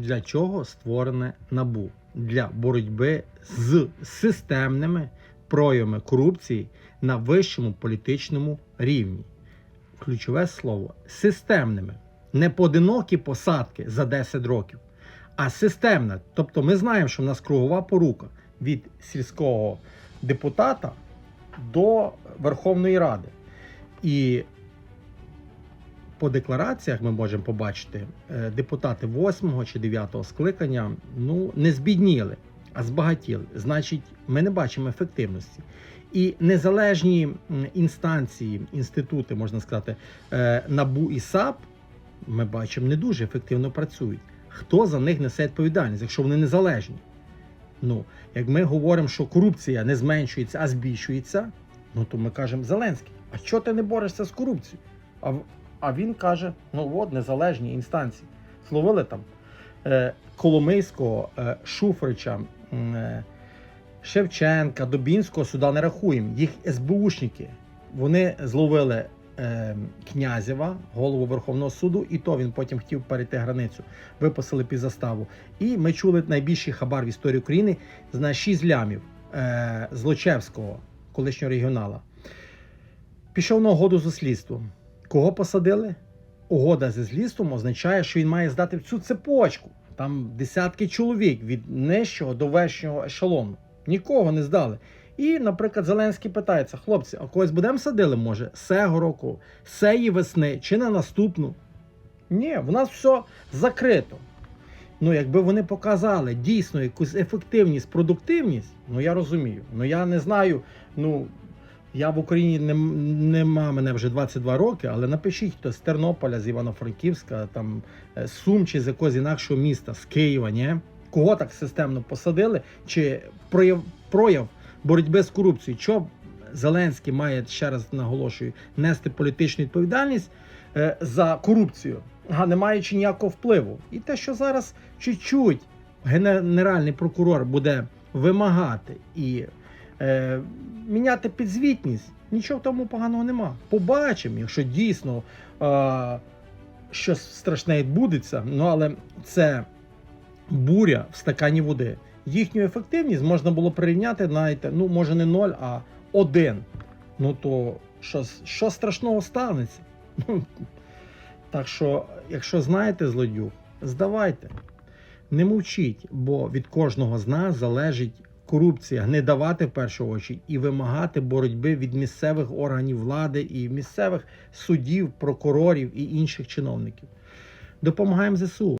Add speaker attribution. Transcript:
Speaker 1: Для чого створене НАБУ? Для боротьби з системними проявами корупції на вищому політичному рівні. Ключове слово системними. Не поодинокі посадки за 10 років, а системна. Тобто ми знаємо, що в нас кругова порука від сільського депутата до Верховної Ради. І по деклараціях ми можемо побачити, е, депутати 8 чи 9 скликання ну, не збідніли, а збагатіли. Значить, ми не бачимо ефективності. І незалежні інстанції, інститути, можна сказати, е, НАБУ і САП, ми бачимо, не дуже ефективно працюють. Хто за них несе відповідальність, якщо вони незалежні? Ну, як ми говоримо, що корупція не зменшується, а збільшується, ну то ми кажемо Зеленський, а чого ти не борешся з корупцією? А, а він каже: ну от незалежні інстанції. Словили там е, Коломийського, е, Шуфрича, е, Шевченка, Добінського сюди не рахуємо. Їх СБУшники. Вони зловили Князєва, голову Верховного суду, і то він потім хотів перейти границю, виписали під заставу. І ми чули найбільший хабар в історії України на 6 лямів Злочевського, колишнього регіонала. Пішов на угоду з слідством. Кого посадили? Угода зі слідством означає, що він має здати всю цепочку. Там десятки чоловік від нижчого до верхнього ешелону. Нікого не здали. І, наприклад, Зеленський питається: хлопці, а когось будемо садили, може, сего року, сеї весни чи на наступну? Ні, в нас все закрито. Ну, якби вони показали дійсно якусь ефективність, продуктивність, ну я розумію. Ну я не знаю. Ну я в Україні не, нема мене вже 22 роки, але напишіть хто з Тернополя, з Івано-Франківська, там е, з Сум чи з якогось інакшого міста, з Києва, ні? Кого так системно посадили? Чи прояв, прояв боротьби з корупцією? Що Зеленський має ще раз наголошую нести політичну відповідальність е, за корупцію, а не маючи ніякого впливу. І те, що зараз чуть-чуть генеральний прокурор буде вимагати і е, міняти підзвітність, нічого в тому поганого нема. Побачимо, якщо дійсно е, щось страшне відбудеться, ну але це буря в стакані води. Їхню ефективність можна було прирівняти навіть, ну може не ноль, а один. Ну то що, що страшного станеться? Так що, якщо знаєте злодюг, здавайте. Не мовчіть, бо від кожного з нас залежить корупція, не давати в першу очередь і вимагати боротьби від місцевих органів влади і місцевих судів, прокурорів і інших чиновників. Допомагаємо ЗСУ.